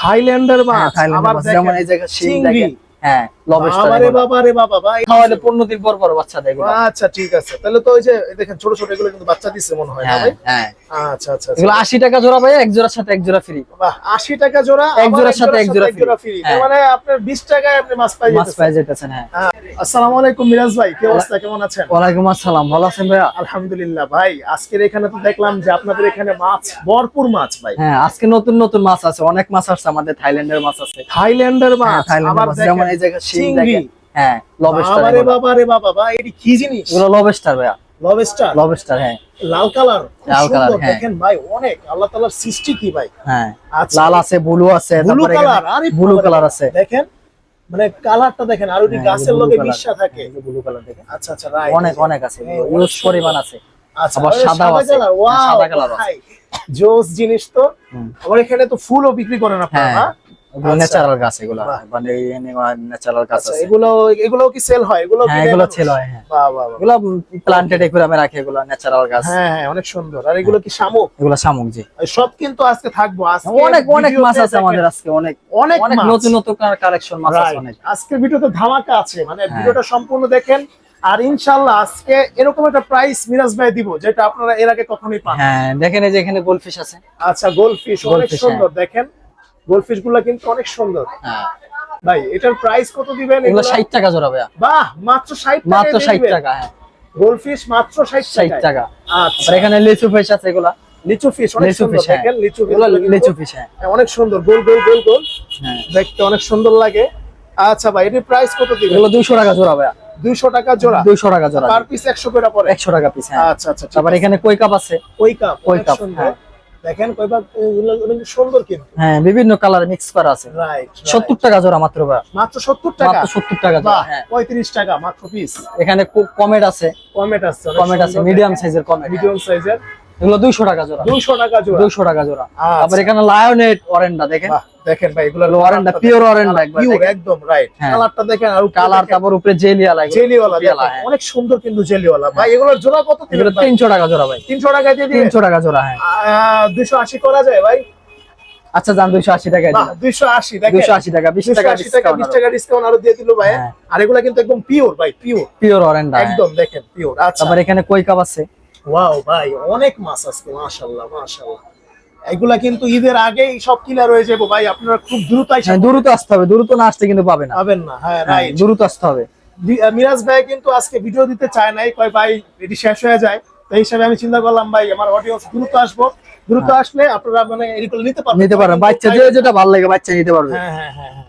থাইল্যান্ডের মাছ আবার যেমন এই জায়গা শিং দেখেন। হ্যাঁ লবস্টার বাবারে বাবারে বাবা ভাই। খাওয়ালে পনেরো দিন পর পর বাচ্চা দেয় এগুলো। আচ্ছা ঠিক আছে। তাহলে তো ওই যে দেখেন ছোট ছোট এগুলো কিন্তু বাচ্চা দিচ্ছে মনে হয় না হ্যাঁ ভাই? হ্যাঁ। আচ্ছা আচ্ছা আচ্ছা। এগুলো আশি টাকা জোড়া ভাই এক জোড়ার সাথে এক জোড়া ফ্রি বাহ, 80 টাকা জোড়া এক জোড়ার সাথে এক জোড়া ফ্রি হ্যাঁ। মানে আপনার 20 টাকায় আপনি মাছ পাই মাছ পাই যেতেছেন। হ্যাঁ। আসসালামু আলাইকুম মিরাজ ভাই কি অবস্থা? কেমন আছেন? ওয়ালাইকুম আসসালাম ভালো আছেন ভাইয়া? আলহামদুলিল্লাহ ভাই আজকের এখানে তো দেখলাম যে আপনাদের এখানে মাছ ভরপুর মাছ ভাই। হ্যাঁ আজকে নতুন নতুন মাছ আছে অনেক মাছ আসছে আমাদের থাইল্যান্ডের মাছ আছে। থাইল্যান্ডের হ্যাঁ মাছ আবার যেমন এই চিংড়ি। হ্যাঁ লবস্টার বাবারে বাবারে বাবা ভাই এটি কি জিনিস? এগুলো লবস্টার ভাইয়া। লবস্টার লবস্টার হ্যাঁ। লাল কালার লাল colour, হ্যাঁ। দেখেন ভাই অনেক। আল্লাহ তাআলার সৃষ্টি কি ভাই? হ্যাঁ। আচ্ছা। লাল আছে ব্লু আছে ব্লু কালার আরে ব্লু কালার আছে। দেখেন মানে কালারটা দেখেন আর ওই হ্যাঁ, গাছের লগে মিশা থাকে। ব্লু কালার দেখেন। আচ্ছা আচ্ছা রাইট অনেক অনেক আছে হ্যাঁ, ইউজ পরিমাণ আছে। আচ্ছা আরে আছে। কালার হ্যাঁ, সাদা কালার আছে। জোস জিনিস তো। আবার এখানে তো ফুলও বিক্রি করেন আপনারা। হ্যাঁ আচ্ছা। ন্যাচারাল গাছ এগুলো। মানে ন্যাচারাল গাছ আচ্ছা আছে। এগুলো এগুলো কি সেল হয়? এগুলো হ্যাঁ এগুলো ছিল হ্যাঁ বাহ বাহ। এগুলো একুরামে রাখে এগুলো ন্যাচারাল গাছ। হ্যাঁ হ্যাঁ অনেক সুন্দর। আর এগুলো কি শামুক? এগুলো শামুক জি। সব কিন্তু আজকে থাকব। আজকে অনেক অনেক মাছ আছে আমাদের আজকে অনেক। অনেক নতুন নতুন কালেকশন মাছ আছে অনেক। আজকের ভিডিওতে ধামাকা আছে। মানে হ্যাঁ। ভিডিওটা সম্পূর্ণ দেখেন। আর ইনশাআল্লাহ আজকে এরকম একটা প্রাইস মিরাজ ভাই দিব যেটা আপনারা এর আগে কখনোই পান হ্যাঁ দেখেন এই যে এখানে গোলফিশ আছে। আচ্ছা গোলফিশ অনেক সুন্দর দেখেন। গোলফিশগুলা কিন্তু অনেক সুন্দর। হ্যাঁ। ভাই এটার প্রাইস কত দিবেন? এগুলো ষাট টাকা জোড়া ভাইয়া। বাহ মাত্র 60 মাত্র ষাট টাকা হ্যাঁ। গোলফিশ মাত্র 60 ষাট টাকা টাকা। আচ্ছা। এখানে লিচু ফিশ আছে এগুলা। লিচু ফিশ অনেক সুন্দর হ্যাঁ। দেখেন লিচু ফিশ লিচু ফিশ হ্যাঁ। অনেক সুন্দর গোল গোল গোল গোল। হ্যাঁ। দেখতে অনেক সুন্দর লাগে। আচ্ছা ভাই এটির প্রাইস কত দিবেন? এগুলো দুইশো টাকা জোড়া ভাইয়া। 200 টাকা জোড়া? দুইশো টাকা জোড়া। পার পিস 100 করে পড়ে? একশো টাকা পিস হ্যাঁ। আচ্ছা আচ্ছা তারপর এখানে কই কাপ আছে? কই কাপ কই কাপ, হ্যাঁ। দেখেন কাপ সুন্দর কিন্তু। হ্যাঁ বিভিন্ন কালার মিক্স করা আছে। রাইট সত্তর টাকা জোড়া মাত্র মাত্র 70 টাকা? মাত্র সত্তর টাকা জোড়া হ্যাঁ। 35 টাকা মাত্র পিস এখানে কমেট আছে। কমেট আছে কমেট আছে মিডিয়াম সাইজের কমেট মিডিয়াম সাইজের এগুলো দুইশো টাকা জোড়া। 200 টাকা জোড়া। দুইশো টাকা জোড়া। আচ্ছা। তারপর এখানে লায়নেট অরেন্ডা দেখেন। দেখেন ভাই এগুলো অরেন্ডা পিওর অরেন্ডা পিওর একদম রাইট হ্যাঁ। কালারটা দেখেন আর কালার তারপর উপরে জেলিয়া লাগে জেলিওয়ালা জেলিওয়ালা, হ্যাঁ। অনেক সুন্দর কিন্তু জেলিওয়ালা। ভাই এগুলোর জোড়া কত এগুলো দিবেন ভাই? তিনশো টাকা জোড়া ভাই। 300 টাকা দিয়ে দিবেন? তিনশো টাকা জোড়া হ্যাঁ। 280 করা যায় ভাই? আচ্ছা যান দুইশো আশি টাকা বাহ 280 দেখেন। দুইশো আশি টাকা বিশ টাকা 280 টাকা 20 টাকা ডিসকাউন্ট আরও দিয়ে দিল ভাই। হ্যাঁ। আর এগুলা কিন্তু একদম পিওর ভাই পিওর পিওর অরেন্ডা একদম দেখেন পিওর আচ্ছা। তারপর এখানে কই কাপ আছে? ওয়াও ভাই অনেক মাছ আজকে মাশাআল্লাহ মাশাআল্লাহ। এগুলা কিন্তু ঈদের আগেই সব কিনা রয়ে যাব ভাই। আপনারা খুব দ্রুত হ্যাঁ দ্রুত আসতে হবে। দ্রুত না আসতে কিন্তু পাবে না। পাবেন না হ্যাঁ হ্যাঁ, রাইট দ্রুত আসতে হবে। মিরাজ ভাই কিন্তু আজকে ভিডিও দিতে চায় নাই। কয় ভাই এটি শেষ হয়ে যায়। তো এই হিসাবে আমি চিন্তা করলাম ভাই আমার অডিয়েন্স দ্রুত আসব। দ্রুত আসলে আপনারা মানে এগুলো নিতে পারবেন। হ্যাঁ। নিতে পারবেন। বাচ্চা যে যেটা ভালো লাগে বাচ্চা নিতে পারবে। হ্যাঁ হ্যাঁ হ্যাঁ হ্যাঁ।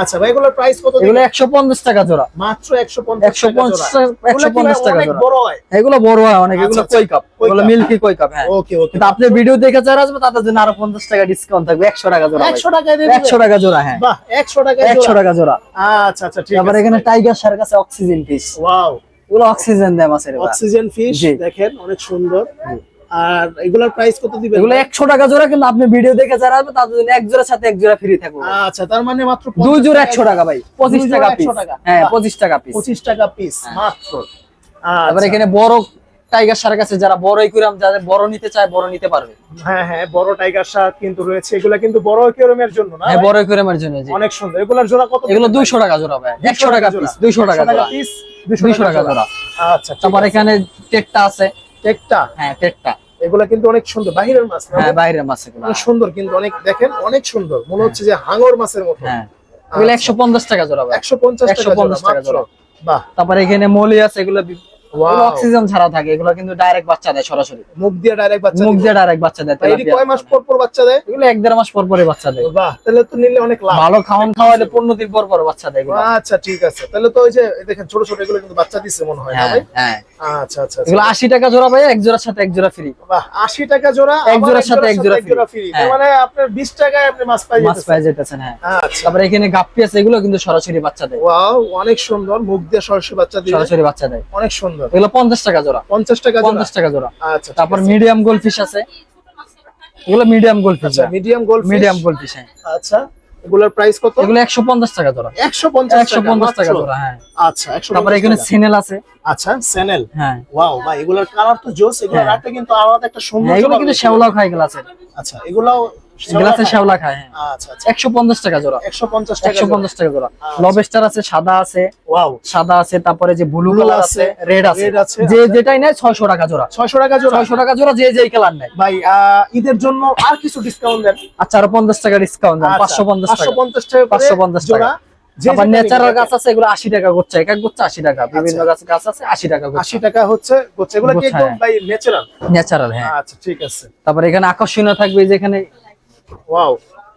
আচ্ছা ভাই এগুলোর প্রাইস কত এগুলো একশো পঞ্চাশ টাকা জোড়া। মাত্র 150 একশো টাকা পঞ্চাশ জোড়া। একশো এগুলো কি ভাই পঞ্চাশ টাকা জোড়া। বড় হয়? এগুলো বড় হয় অনেক এগুলো আচ্ছা, কই কাপ? এগুলো মিল্কি কই কাপ হ্যাঁ। ওকে ওকে। কিন্তু আপনি ভিডিও দেখে যারা আসবে তাদের জন্য আরও পঞ্চাশ টাকা ডিসকাউন্ট থাকবে। একশো টাকা জোড়া একশো টাকা দিয়ে একশো দিবেন? টাকা জোড়া হ্যাঁ। বাহ একশো টাকা একশো টাকা জোড়া। আচ্ছা আচ্ছা ঠিক তারপর আছে এখানে টাইগার সার কাছে অক্সিজেন ফিশ ওয়াও এগুলো অক্সিজেন দেয় মাছের অক্সিজেন ফিশ। দেখেন অনেক সুন্দর। আর এগুলোর প্রাইস কত দিবেন? এগুলো একশো টাকা জোড়া কিন্তু আপনি ভিডিও দেখে যারা আসবে তাদের জন্য এক জোড়ার সাথে এক জোড়া ফ্রি থাকবে। আচ্ছা তার মানে মাত্র দুই জোড়া টাকায়- একশো টাকা ভাই পঁচিশ দুই টাকা। পিস হ্যাঁ বাহ। পঁচিশ টাকা পিস পঁচিশ টাকা পিস মাত্র। তারপর আচ্ছা। এখানে বড় টাইগার সার কাছে যারা বড় ইকুরাম যাদের বড় নিতে চায় বড় নিতে পারবে। হ্যাঁ হ্যাঁ বড় টাইগার শার্ক কিন্তু রয়েছে। এগুলা কিন্তু বড় কেরমের জন্য না হ্যাঁ বড় ইকুরামের জন্য জি। অনেক সুন্দর। এগুলার জোড়া কত এগুলো দুইশো টাকা জোড়া ভাই একশো টাকা পিস দুইশো টাকা জোড়া। পিস দুইশো টাকা জোড়া। আচ্ছা তারপর এখানে টেটটা আছে। একটা হ্যাঁ টেটটা এগুলা কিন্তু অনেক সুন্দর। বাহিরের মাছ হ্যাঁ বাহিরের মাছ এগুলো। অনেক সুন্দর কিন্তু অনেক দেখেন অনেক সুন্দর। মনে হচ্ছে যে হাঙর মাছের মতো। হ্যাঁ এগুলো একশো পঞ্চাশ টাকা জোড়া ভাই। একশো পঞ্চাশ টাকা 150 টাকা। জোড়া। বাহ। তারপর এখানে মলি আছে. এগুলো অক্সিজেন ছাড়া থাকে এগুলো কিন্তু ডাইরেক্ট বাচ্চা দেয় সরাসরি। মুখ দিয়ে ডাইরেক্ট বাচ্চা মুখ দিয়ে ডাইরেক্ট বাচ্চা দেয় কয় মাস পর পর বাচ্চা দেয়? এগুলো এক দেড় মাস পর পরে বাচ্চা দেয়। বাহ তাহলে তো নিলে অনেক লাভ। ভালো খাওয়ান খাওয়ালে পনেরো দিন পর পর বাচ্চা দেয় এগুলো। আচ্ছা ঠিক আছে। তাহলে তো ওই যে দেখেন ছোট ছোট এগুলো কিন্তু বাচ্চা দিচ্ছে মনে হয় না হ্যাঁ ভাই? হ্যাঁ। আচ্ছা আচ্ছা এগুলো আশি টাকা জোড়া ভাই এক জোড়ার সাথে এক জোড়া ফ্রি বাহ 80 টাকা জোড়া এক জোড়ার সাথে এক জোড়া ফ্রি হ্যাঁ। মানে আপনার 20 টাকায় আপনি মাছ পাই মাছ পাই যেতেছেন। হ্যাঁ। আচ্ছা। তারপরে এখানে গাপ্পি আছে এগুলো কিন্তু সরাসরি বাচ্চা দেয়। ওয়াও অনেক সুন্দর মুখ দিয়ে সরাসরি বাচ্চা দিবে সরাসরি বাচ্চা দেয়। অনেক সুন্দর। এগুলো? পঞ্চাশ টাকা জোড়া। 50 টাকা জোড়া? পঞ্চাশ টাকা জোড়া। আচ্ছা তারপর মিডিয়াম গোলফিশ আছে। এগুলো মিডিয়াম গোলফিশ আচ্ছা মিডিয়াম গোল মিডিয়াম গোলফিশ আচ্ছা এগুলোর প্রাইস কত? এগুলো একশো পঞ্চাশ টাকা জোড়া। 150 একশো পঞ্চাশ টাকা জোড়া হ্যাঁ। আচ্ছা 150 তারপরে এখানে টাকা। আছে। আচ্ছা স্যানেল হ্যাঁ। ওয়াও ভাই এগুলোর কালার তো জোস এগুলো হ্যাঁ। কিন্তু আলাদা একটা সুন্দর এগুলো কিন্তু শ্যাওলাও খাই গেল আছে। আচ্ছা এগুলাও গ্লাসে শ্যাওলা খায়। হ্যাঁ। আচ্ছা আচ্ছা। একশো পঞ্চাশ টাকা জোড়া। একশো পঞ্চাশ টাকা একশো পঞ্চাশ টাকা জোড়া। আচ্ছা। লবেস্টার আছে সাদা আছে ওয়াও। সাদা আছে তারপরে যে ব্লু কালার আছে, রেড আছে। যে আচ্ছা। যেটাই নেয় ছয়শো টাকা জোড়া। ছয়শো টাকা জোড়া। ছয়শো টাকা জোড়া যে যেই কালার নেয়। ভাই ঈদের জন্য আর কিছু ডিসকাউন্ট দেন? আচ্ছা আরও পঞ্চাশ টাকা ডিসকাউন্ট দেন আচ্ছা, পাঁচশো পঞ্চাশ টাকা। 550 টাকা করে 550 জোড়া। যে আবার ন্যাচারাল গাছ আছে এগুলো আশি টাকা করছে এক এক করছে আশি টাকা। বিভিন্ন গাছ গাছ আছে আশি টাকা আশি টাকা হচ্ছে এগুলো হ্যাঁ। ভাই ন্যাচারাল ন্যাচারাল হ্যাঁ। আচ্ছা ঠিক আছে। তারপরে এখানে আকর্ষণীয় থাকবে যেখানে ওয়াও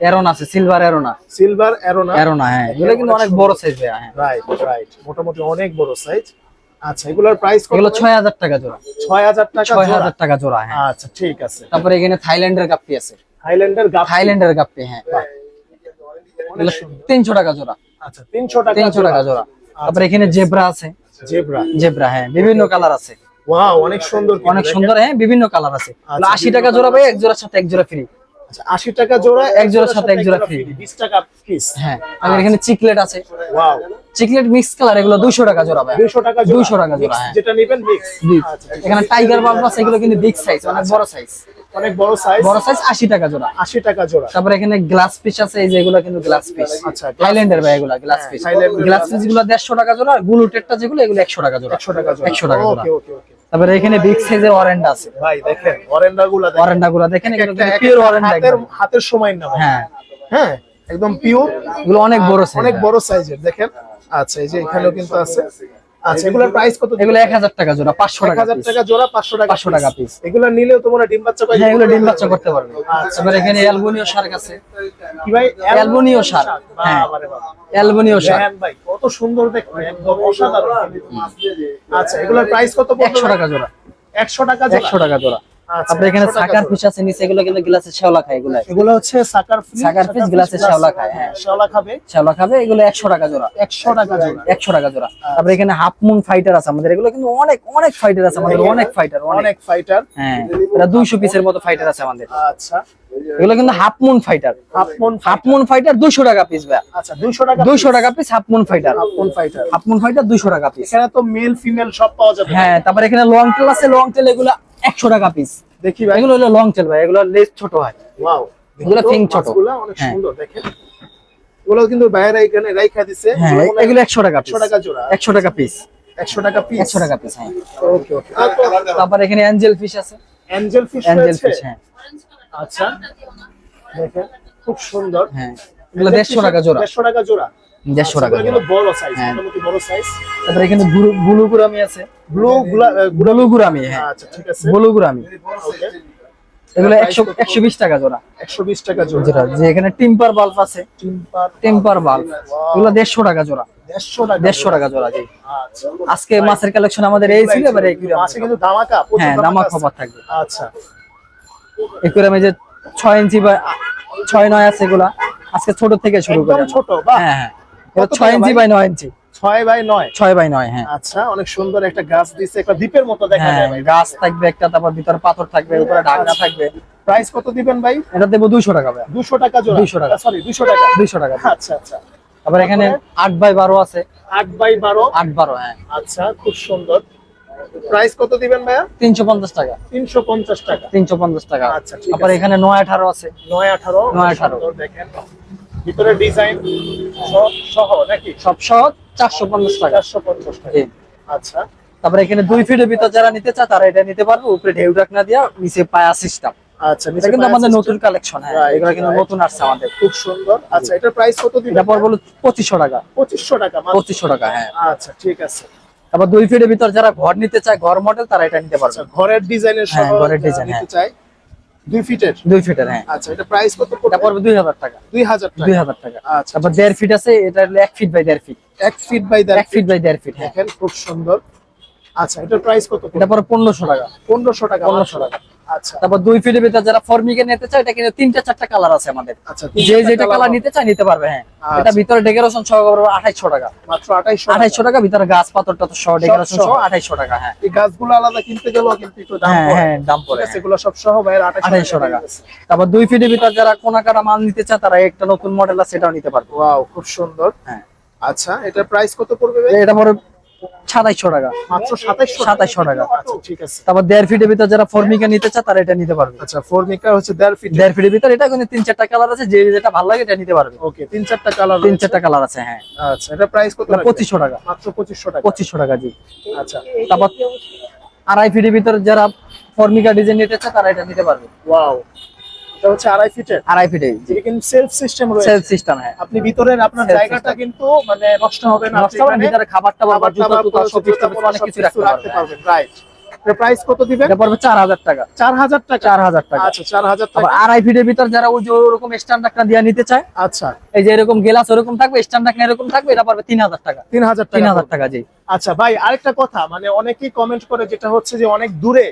এরন আছে silver arowana silver arowana arowana হ্যাঁ এগুলো কিন্তু অনেক বড় সাইজ হ্যাঁ। রাইট রাইট মোটামুটি অনেক বড় সাইজ আচ্ছা এগুলোর প্রাইস কত? এগুলো ছয় হাজার টাকা জোড়া। ছয় হাজার টাকা ছয় জোড়া? হাজার টাকা জোড়া হ্যাঁ। আচ্ছা ঠিক আছে। তারপরে এখানে থাইল্যান্ডের গাপ্পি আছে। থাইল্যান্ডের গাপ থাইল্যান্ডের গাপ্পি হ্যাঁ। এগুলো তিনশো টাকা জোড়া। আচ্ছা তিনশো টাকা তিনশো টাকা জোড়া। তারপরে এখানে জেব্রা আছে। জেব্রা। জেব্রা হ্যাঁ বিভিন্ন কালার আছে। ওয়াও অনেক সুন্দর অনেক সুন্দর হ্যাঁ বিভিন্ন কালার আছে। আচ্ছা, আশি টাকা জোড়া ভাই এক জোড়ার সাথে এক জোড়া ফ্রি আচ্ছা, আশি টাকা জোড়া এক জোড়ার সাথে এক জোড়া free। বিশ টাকা পিস হ্যাঁ আর এখানে চিকলেট আছে। ওয়াও চিকলেট মিক্স কালার এগুলো দুশো টাকা জোড়া ভাই। দুইশো টাকা জোড়া। 200 টাকা জোড়া, হ্যাঁ। যেটা নেবেন মিক্স আচ্ছা এখানে টাইগার বাল্ব আছে এগুলো কিন্তু বিগ সাইজ অনেক বড় সাইজ অনেক বড় সাইজ বড় সাইজ আশি টাকা জোড়া। আশি টাকা জোড়া। তারপরে এখানে গ্লাস পিস আছে এই যে এগুলো কিন্তু গ্লাস পিস আচ্ছা, থাইল্যান্ডের ভাই এগুলো গ্লাস পিস গ্লাস পিসগুলো দেড়শো টাকা জোড়া গ্লুটেডটা যেগুলো এগুলো একশো টাকা জোড়া। একশো টাকা জোড়া। একশো টাকা জোড়া। ওকে ওকে ওকে তারপরে এখানে বিগ সাইজের অরেন্ডা আছে। ভাই দেখেন অরেন্ডা গুলা দেখেন অরেন্ডা গুলা দেখেন পিওর অরেন্ডা হাতের হাতের সময় না। হ্যাঁ। হ্যাঁ একদম পিওর এগুলো অনেক বড় সাইজ অনেক বড় সাইজের দেখেন। আচ্ছা এই যে এখানেও কিন্তু আছে। আচ্ছা এগুলোর প্রাইস কত এগুলো এক হাজার টাকা জোড়া পাঁচশো টাকা হাজার piece। টাকা জোড়া পাঁচশো টাকা 500 টাকা পিস এগুলো নিলেও তোমরা ডিম বাচ্চা পাই হ্যাঁ এগুলো ডিম বাচ্চা করতে পারবে। আচ্ছা। তারপরে এখানে অ্যালবোনিও শার্ক আছে। কি ভাই অ্যালবোনিও শার্ক হ্যাঁ। Albino shark. দেখেন ভাই কত সুন্দর দেখতে একদম অসাধারণ। আচ্ছা এগুলোর প্রাইস কত পড়বে একশো টাকা জোড়া। একশো টাকা জোড়া। একশো টাকা জোড়া। আচ্ছা, তারপরে এখানে সাকার ফিশ আছে নিচে এগুলো কিন্তু গ্লাসে শ্যাওলা খায় এগুলো। এগুলো হচ্ছে সাকার ফিশ সাকার শ্যাওলা খায়, হ্যাঁ। শ্যাওলা খাবে। শ্যাওলা খাবে এগুলো একশো টাকা জোড়া। একশো টাকা জোড়া। একশো টাকা জোড়া। তারপরে এখানে হাফ মুন ফাইটার আছে আমাদের। এগুলো কিন্তু অনেক অনেক ফাইটার আছে আমাদের অনেক ফাইটার অনেক। ফাইটার। হ্যাঁ এটা দুইশো পিসের মতো ফাইটার আছে আমাদের। আচ্ছা। এগুলো কিন্তু half moon fighter. Half moon half moon fighter দুইশো টাকা পিস ভাই আচ্ছা 200 টাকা দুইশো টাকা piece half moon fighter. Half moon fighter. Half moon fighter দুইশো টাকা পিস এখানে তো মেল ফিমেল সব পাওয়া যাবে। হ্যাঁ তারপরে এখানে লং টেল আছে লং টেল এগুলো একশো টাকা পিস দেখি ভাই। এগুলো হলো লং টেল ভাই এগুলো লেস ছোট হয়। ওয়াও এগুলো pink ছোট। অনেক হ্যাঁ। সুন্দর দেখেন। এগুলো কিন্তু বাইরে এখানে রাইখা দিছে। হ্যাঁ এগুলো একশো টাকা পিস 100 টাকা জোড়া। একশো টাকা পিস 100 টাকা পিস একশো টাকা পিস হ্যাঁ। ওকে ওকে তারপর এখানে অ্যাঞ্জেল ফিশ আছে। অ্যাঞ্জেল ফিশ অ্যাঞ্জেল ফিশ হ্যাঁ। আচ্ছা। দেখেন খুব সুন্দর। হ্যাঁ। এগুলো দেড়শো টাকা জোড়া। 150 টাকা জোড়া। দেড়শো টাকা বড় সাইজ হ্যাঁ। বড় সাইজ তারপরে এখানে ব্লু গুরামি আছে। ব্লু গুরামি হ্যাঁ। আচ্ছা ঠিক আছে। ব্লু গুরামি এগুলো একশো একশো বিশ টাকা জোড়া। 120 টাকা জোড়া। যে এখানে টিম্পার বাল্ব আছে। টিম্পার টেম্পার বাল্ব। এগুলো দেড়শো টাকা জোড়া। 150 টাকা টাকা জোড়া জি। আচ্ছা। আজকে মাছের কালেকশন আমাদের এই ছিল এবারে মাছে কিন্তু ধামাকা হ্যাঁ থাকবে। আচ্ছা। যে ছয় ইঞ্চি বা ছয় নয় আছে এগুলা আজকে ছোট থেকে শুরু করে ছোট হ্যাঁ হ্যাঁ। ছয় ইঞ্চি? বাই নয় ইঞ্চি। ছয় বাই নয়? ছয় বাই নয় হ্যাঁ। আচ্ছা অনেক সুন্দর একটা গাছ দিছে একটা দ্বীপের মতো দেখা হ্যাঁ যায় ভাই গাছ থাকবে একটা তারপর ভিতরে পাথর থাকবে উপরে ঢাকনা থাকবে। প্রাইস কত দিবেন ভাই? এটা দেবো দুইশো টাকা ভাই। দুশো টাকা জোড়া। 200 টাকা। সরি দুশো টাকা। দুইশো টাকা। আচ্ছা আচ্ছা। তারপর এখানে আট বাই বারো আছে। আট বাই বারো? আট বারো হ্যাঁ। আচ্ছা খুব সুন্দর। প্রাইস কত দিবেন ভাইয়া? তিনশো পঞ্চাশ টাকা। তিনশো পঞ্চাশ টাকা। তিনশো পঞ্চাশ টাকা। আচ্ছা, আছে। এখানে নয় আঠারো আছে। নয় আঠারো নয় আঠারো। সুন্দর দেখেন। ভিতরে ডিজাইন সহ নাকি? সব সহ চারশো পঞ্চাশ টাকা। চারশো পঞ্চাশ টাকা। আচ্ছা। তারপরে এখানে দুই ফিটের ভিতর যারা নিতে চায় তারা এটা নিতে পারবে। উপরে ঢেউ দিয়া নিচে পায়া সিস্টেম আচ্ছা এটা কিন্তু আমাদের নতুন কালেকশন হ্যাঁ। এগুলো কিন্তু নতুন আসছে আমাদের। খুব সুন্দর। আচ্ছা এটার প্রাইস কত দিবেন? এটা পর বলো পঁচিশশো টাকা। পঁচিশশো টাকা মাত্র। পঁচিশশো টাকা হ্যাঁ। আচ্ছা ঠিক আছে। তারপর দুই ফিটের ভিতর যারা ঘর নিতে চায় ঘর মডেল তারা এটা নিতে পারবে। আচ্ছা ঘরের ডিজাইনের সহ হ্যাঁ, ঘরের design, নিতে হ্যাঁ। দুই ফিটের? দুই ফিটের হ্যাঁ। আচ্ছা এটা প্রাইস কত এটা পড়বে পড়বে দুই হাজার টাকা। দুই হাজার দুই হাজার টাকা। আচ্ছা তারপর দেড় ফিট আছে এটা হলো এক ফিট বাই দেড় ফিট। এক ফিট বাই দেড় এক ফিট বাই দেড় ফিট হ্যাঁ। দেখেন খুব সুন্দর। আচ্ছা এটার প্রাইস কত এটা পরে পনেরোশো টাকা। পনেরোশো টাকা। 1500 টাকা। আচ্ছা। তারপর দুই ফিটের ভিতর যারা ফর্মিকে নিতে চায় এটা কিন্তু তিনটা চারটা কালার আছে আমাদের। আচ্ছা যে যেটা কালার নিতে চায় নিতে পারবে হ্যাঁ। আচ্ছা। এটা ভিতরে ডেকোরেশন সহ আঠাইশশো টাকা। মাত্র আঠাইশশো আঠাইশশো টাকা ভিতরে গাছ পাথর টাথর সহ ডেকোরেশন সহ। আঠাইশশো টাকা হ্যাঁ। এই গাছগুলো আলাদা কিনতে গেলেও কিন্তু একটু দাম হ্যাঁ হ্যাঁ দাম পড়ে আছে এগুলো সব সহ বাইরে আঠাইশশো টাকা তারপর দুই ফিটের ভিতর যারা কোনাকাটা মাল নিতে চায় তারা একটা নতুন মডেল আছে সেটাও নিতে পারবে। ওয়াও খুব সুন্দর। হ্যাঁ। আচ্ছা এটার প্রাইস কত পড়বে এটা পরে সাতাইশশো টাকা। মাত্র সাতাইশশো 2700 টাকা। আচ্ছা ঠিক আছে। তারপর দেড় ফিটের ভিতর যারা ফর্মিকা নিতে চায় তারা এটা নিতে পারবে। আচ্ছা ফোর হচ্ছে দেড় ফিট দেড় ফিটের ভিতর এটা কিন্তু তিন চারটা কালার আছে যে যেটা ভালো লাগে এটা নিতে পারবে। ওকে তিন চারটা কালার তিন চারটা কালার আছে হ্যাঁ। আচ্ছা এটা প্রাইস কত পঁচিশশো টাকা। মাত্র পঁচিশশো টাকা। পঁচিশশো টাকা জি। আচ্ছা। তারপর আড়াই ফিটের ভিতর যারা ফর্মিকা ডিজাইন নিতে চায় তারা এটা নিতে পারবে। ওয়াও এটা হচ্ছে আড়াই ফিটের আড়াই ফিটে কিন্তু সেলফ সিস্টেম রয়েছে। সেলফ সিস্টেম হ্যাঁ। আপনি ভিতরের আপনার জায়গাটা কিন্তু মানে নষ্ট হবে না নষ্ট হবে না, ভিতরে জুতা টুতা সব কিছু অনেক কিছু রাখতে পারবেন রাইট প্রাইস কত দিবেন? এটা পড়বে চার হাজার টাকা। চার হাজার টাকা? চার হাজার টাকা। আচ্ছা চার হাজার আবার টাকা আড়াই ফিটের ভিতর যারা ওই যে ওরকম স্ট্যান্ড ডাকনা দিয়ে নিতে চায় আচ্ছা। এই যে এরকম গেলাস ওরকম থাকবে স্ট্যান্ড এরকম থাকবে এটা পারবে তিন হাজার টাকা। তিন হাজার তিন টাকা হাজার টাকা জি। আচ্ছা ভাই আরেকটা কথা মানে অনেকেই কমেন্ট করে যেটা হচ্ছে যে অনেক দূরে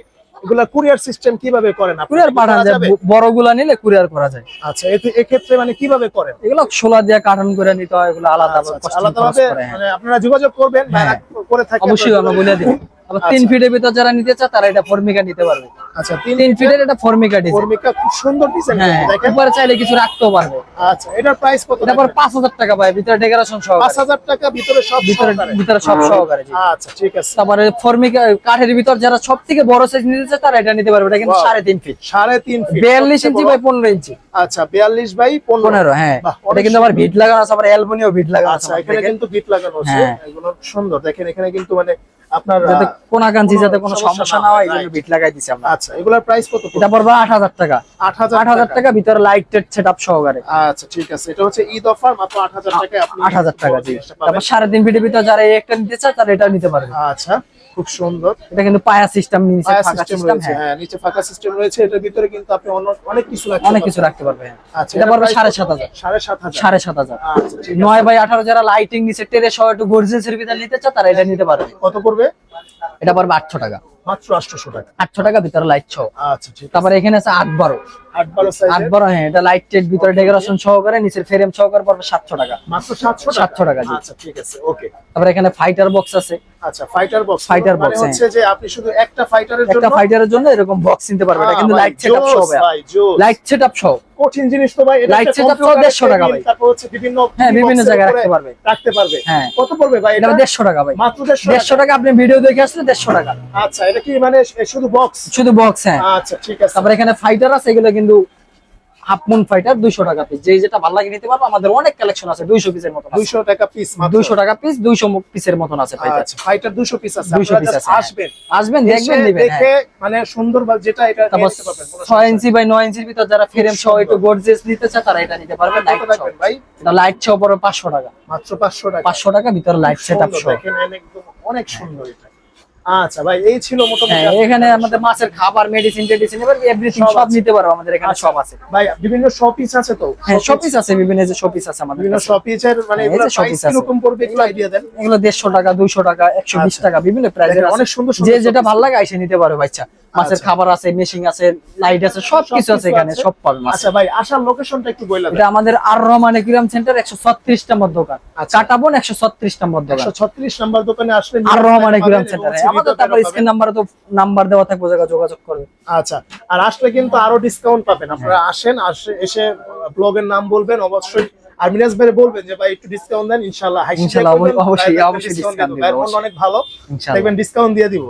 এগুলা কুরিয়ার সিস্টেম কীভাবে করেন? কুরিয়ার পাঠানো যায় যাবে? বড়গুলা নিলে কুরিয়ার করা যায় আচ্ছা এতে এক্ষেত্রে মানে কীভাবে করেন এগুলো সোলা দিয়ে কার্টন করে নিতে হয় এগুলো আলাদা আচ্ছা, আচ্ছা, আলাদাভাবে করে, হ্যাঁ। মানে আপনারা যোগাযোগ করবেন হ্যাঁ। করে থাকেন অবশ্যই আমরা বলে দিই আবার তিন আচ্ছা। ফিটের ভিতর যারা নিতে চায় তারা এটা ফর্মিকা নিতে পারবে। আচ্ছা তিন তিন ফিটের এটা ফর্মিকা ডিজাইন কর্মিকা খুব সুন্দর ডিজাইন হ্যাঁ দেখেন। উপরে চাইলে কিছু রাখতেও পারবে। আচ্ছা এটার প্রাইস কত এটা পর পাঁচ হাজার টাকা পায় ভিতরে ডেকোরেশন টাকা ভিতরে সব ভিতরে ভিতরে সব সহকারে আচ্ছা ঠিক আছে। তারপরে ফর্মিকা কাঠের ভিতর যারা সব থেকে বড় সাইজ নিতে চায় তারা এটা নিতে পারবে। এটা কিন্তু Wow. সাড়ে তিন ফিট সাড়ে তিন feet। বিয়াল্লিশ সবচেয়ে ইঞ্চি বাই পনেরো ইঞ্চি। আচ্ছা বিয়াল্লিশ বাই পনেরো। হ্যাঁ। এটা কিন্তু আবার। ভিট লাগানো আছে আবার অ্যালবুনিও ভিট লাগানো আছে আচ্ছা এখানে কিন্তু বিট লাগানো আছে। হ্যাঁ। এগুলো সুন্দর। দেখেন এখানে কিন্তু মানে আপনার যাতে আহ, কোনা কাঞ্চি যাতে কোনো সমস্যা না হয় এই জন্য right. বিট লাগাই দিছি আমরা। আচ্ছা এগুলোর প্রাইস কত এটা পড়বে আট হাজার টাকা। আট হাজার আট হাজার টাকা। ভিতরে লাইট টেট সেট আপ সহকারে। আচ্ছা ঠিক আছে। এটা হচ্ছে ঈদ অফার মাত্র আট হাজার টাকায় আপনি আট হাজার টাকা জি। তারপর সাড়ে তিন ফিটের ভিতরে যারা একটা নিতে চায় তারা এটা নিতে পারবে। আচ্ছা। খুব সুন্দর। এটা কিন্তু পায়া সিস্টেম নিচে ফাঁকা সিস্টেম হ্যাঁ। হ্যাঁ নিচে ফাঁকা সিস্টেম রয়েছে। এটার ভিতরে কিন্তু আপনি অনেক কিছু রাখতে অনেক কিছু রাখতে পারবে হ্যাঁ আচ্ছা এটা পড়বে price সাড়ে কত? সাত হাজার। সাড়ে সাত হাজার। সাড়ে সাত হাজার। আচ্ছা ঠিক আছে। নয় বাই আঠারো যারা লাইটিং নিচে টেরে সহ একটু গর্জেন্সের ভিতরে নিতে চায় তারা এটা নিতে পারবে। কত পড়বে? এটা পড়বে আটশো টাকা। মাত্র আটশোশো টাকা। আটশো টাকা ভিতরে লাইট সহ আচ্ছা ঠিক তারপরে এখানে আছে আট বারো। আট বারো আট বারো হ্যাঁ এটা লাইট টেট ভিতরে ডেকোরেশন সহকারে নিচের ফ্রেম সহকারে পড়বে সাতশো টাকা। মাত্র সাতশো 700 টাকা, আচ্ছা ঠিক আছে ওকে তারপরে এখানে ফাইটার বক্স আছে। আচ্ছা ফাইটার বক্স হচ্ছে যে আপনি শুধু একটা ফাইটারের জন্য একটা ফাইটারের জন্য এরকম বক্স নিতে পারবে এটা কিন্তু সেটআপ সহ। লাইট সেটআপ সহ কঠিন জিনিস তো ভাই এটা 150 টাকা ভাই। তারপর হচ্ছে বিভিন্ন হ্যাঁ, বিভিন্ন জায়গায় রাখতে পারবে। রাখতে পারবে। হ্যাঁ। কত পড়বে ভাই এটা এটা? দেড়শো টাকা ভাই। মাত্র দেড়শো দেড়শো টাকা আপনি ভিডিও দেখে আসলে দেড়শো টাকা। আচ্ছা এটা কি মানে শুধু বক্স শুধু বক্স হ্যাঁ। আচ্ছা ঠিক আছে। তারপর এখানে ফাইটার আছে এগুলো কিন্তু হাফ ফাইটার দুইশো টাকা পিস যে যেটা ভালো লাগে নিতে পারব আমাদের অনেক কালেকশন আছে দুইশো পিসের মতন দুইশো টাকা পিস দুইশো টাকা পিস দুইশো পিসের মতন আছে ফাইটার আচ্ছা পিস আছে। 200 আপনারা piece just আছে, হ্যাঁ। আসবেন। আসবেন দেখবেন নেবেন দেখে মানে সুন্দর যেটা এটা নিতে পারবেন কোনো ছয় ইঞ্চি বাই নয় ইঞ্চির ভিতর যারা ফ্রেম সহ একটু গর্জেস নিতে চায় তারা এটা নিতে পারবে। লাইট সহ। পাঁচশো টাকা। মাত্র পাঁচশো টাকা। পাঁচশো টাকা ভিতরে লাইট সেট আপ সহ। দেখেন অনেক সুন্দর এটা। আচ্ছা ভাই এই ছিল মোটামুটি হ্যাঁ এখানে আমাদের মাছের খাবার মেডিসিন টেডিসিন এবার এভরিথিং সব নিতে পারো আমাদের এখানে আচ্ছা। সব আছে ভাই বিভিন্ন শপিস আছে তো হ্যাঁ শপিস আছে বিভিন্ন যে শপিস আছে আমাদের বিভিন্ন কাছে। শপিসের মানে হ্যাঁ, এগুলো প্রাইস আছে। কীরকম পড়বে একটু আইডিয়া দেন এগুলো দেড়শো টাকা দুইশো টাকা একশো বিশ আচ্ছা। টাকা বিভিন্ন প্রাইসের অনেক সুন্দর যে যেটা। ভালো লাগে আইসে নিতে পারো বাচ্চা মাছের আচ্ছা। খাবার আছে মেশিং আছে লাইট আছে সব কিছু আছে এখানে সব পাবেন আচ্ছা ভাই আসার লোকেশনটা একটু বললাম এটা আমাদের আর রহমান একুরিয়াম সেন্টার একশো ছত্রিশ নম্বর দোকান। আচ্ছা। কাটাবন একশো ছত্রিশ নম্বর দোকান। একশো ছত্রিশ নাম্বার দোকানে আসলে আর রহমান একুরিয়াম সেন্টার আমাদের তারপর স্ক্রিন নাম্বারে তো নাম্বার দেওয়া থাকবে জায়গা যোগাযোগ করবে আচ্ছা আর আসলে কিন্তু আরও ডিসকাউন্ট পাবেন। আপনারা হ্যাঁ। আসেন আসে এসে ব্লগের নাম বলবেন অবশ্যই। আর মিনাজ ভাই বলবেন যে ভাই একটু ডিসকাউন্ট দেন ইনশাআল্লাহ ইনশাআল্লাহ, অবশ্যই, অবশ্যই discount দিব। অনেক ভালো। দেখবেন ডিসকাউন্ট দিয়ে দিব।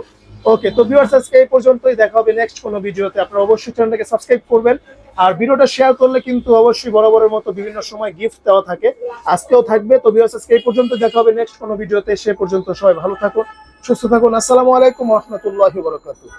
ওকে তো ভিউয়ার্স আজকে এই পর্যন্তই। দেখা হবে নেক্সট কোনো ভিডিওতে। আপনারা অবশ্যই চ্যানেলটাকে সাবস্ক্রাইব করবেন। আর ভিডিওটা শেয়ার করলে কিন্তু অবশ্যই বরাবরের মতো বিভিন্ন সময় গিফট দেওয়া থাকে। আজকেও থাকবে। তো ভিউয়ার্স আজকে এই পর্যন্ত। দেখা হবে নেক্সট কোনো ভিডিওতে। সে পর্যন্ত সবাই ভালো থাকুন, সুস্থ থাকুন। আসসালামু আলাইকুম রহমতুল্লাহ বরকাতুহ।